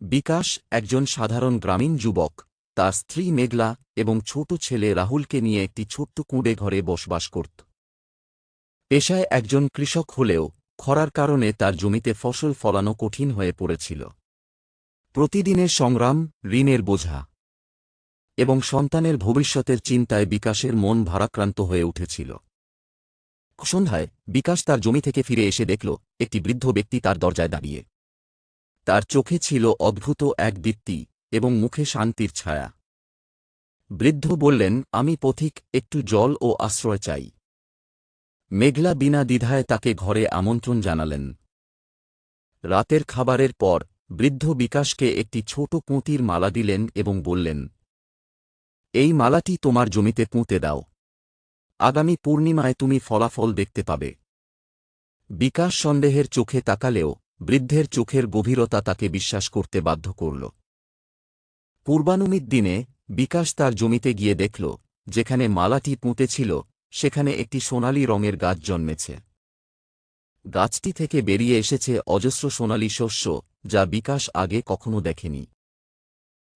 বিকাশ একজন সাধারণ গ্রামীণ যুবক। তার স্ত্রী মেঘলা এবং ছোট ছেলে রাহুলকে নিয়ে একটি ছোট্ট কুঁড়ে ঘরে বসবাস করত। পেশায় একজন কৃষক হলেও খরার কারণে তার জমিতে ফসল ফলানো কঠিন হয়ে পড়েছিল। প্রতিদিনের সংগ্রাম, ঋণের বোঝা এবং সন্তানের ভবিষ্যতের চিন্তায় বিকাশের মন ভারাক্রান্ত হয়ে উঠেছিল। সন্ধ্যায় বিকাশ তার জমি থেকে ফিরে এসে দেখল, একটি বৃদ্ধ ব্যক্তি তার দরজায় দাঁড়িয়ে। তার চোখে ছিল অদ্ভুত এক দীপ্তি এবং মুখে শান্তির ছায়া। বৃদ্ধ বললেন, আমি পথিক, একটু জল ও আশ্রয় চাই। মেঘলা বিনা দ্বিধায় তাকে ঘরে আমন্ত্রণ জানালেন। রাতের খাবারের পর বৃদ্ধ বিকাশকে একটি ছোট পুঁতির মালা দিলেন এবং বললেন, এই মালাটি তোমার জমিতে পুঁতে দাও। আগামী পূর্ণিমায় তুমি ফলাফল দেখতে পাবে। বিকাশ সন্দেহের চোখে তাকালেও বৃদ্ধের চোখের গভীরতা তাকে বিশ্বাস করতে বাধ্য করল। পূর্বানুমিত দিনে বিকাশ তার জমিতে গিয়ে দেখল, যেখানে মালাটি পুঁতেছিল সেখানে একটি সোনালী রঙের গাছ জন্মেছে। গাছটি থেকে বেরিয়ে এসেছে অজস্র সোনালী শস্য, যা বিকাশ আগে কখনো দেখেনি।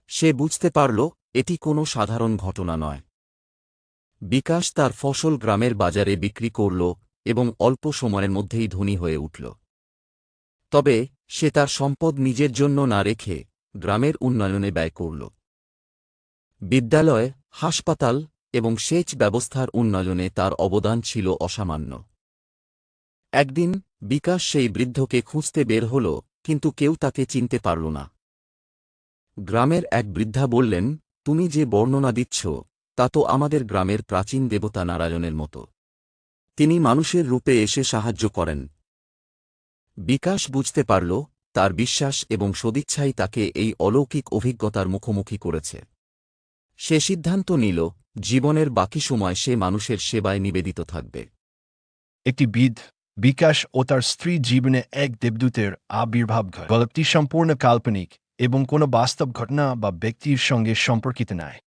সে বুঝতে পারল, এটি কোনো সাধারণ ঘটনা নয়। বিকাশ তার ফসল গ্রামের বাজারে বিক্রি করল এবং অল্প সময়ের মধ্যেই ধনী হয়ে উঠল। তবে, সে তার সম্পদ নিজের জন্য না রেখে গ্রামের উন্নয়নে ব্যয় করল। বিদ্যালয়, হাসপাতাল এবং সেচ ব্যবস্থার উন্নয়নে তার অবদান ছিল অসামান্য। একদিন, বিকাশ সেই বৃদ্ধকে খুঁজতে বের হল, কিন্তু কেউ তাকে চিনতে পারল না। গ্রামের এক বৃদ্ধা বললেন, তুমি যে বর্ণনা দিচ্ছ, তা তো আমাদের গ্রামের প্রাচীন দেবতা নারায়ণের মতো। তিনি মানুষের রূপে এসে সাহায্য করেন বিকাশ বুঝতে পারল, তার বিশ্বাস এবং সদিচ্ছাই তাকে এই অলৌকিক অভিজ্ঞতার মুখোমুখি করেছে। সে সিদ্ধান্ত নিল, জীবনের বাকি সময় সে মানুষের সেবায় নিবেদিত থাকবে। একটি বিদ বিকাশ ও তার স্ত্রী জীবনে এক দেবদূতের আবির্ভাব ঘটে। গল্পটি সম্পূর্ণ কাল্পনিক এবং কোনো বাস্তব ঘটনা বা ব্যক্তির সঙ্গে সম্পর্কিত নয়।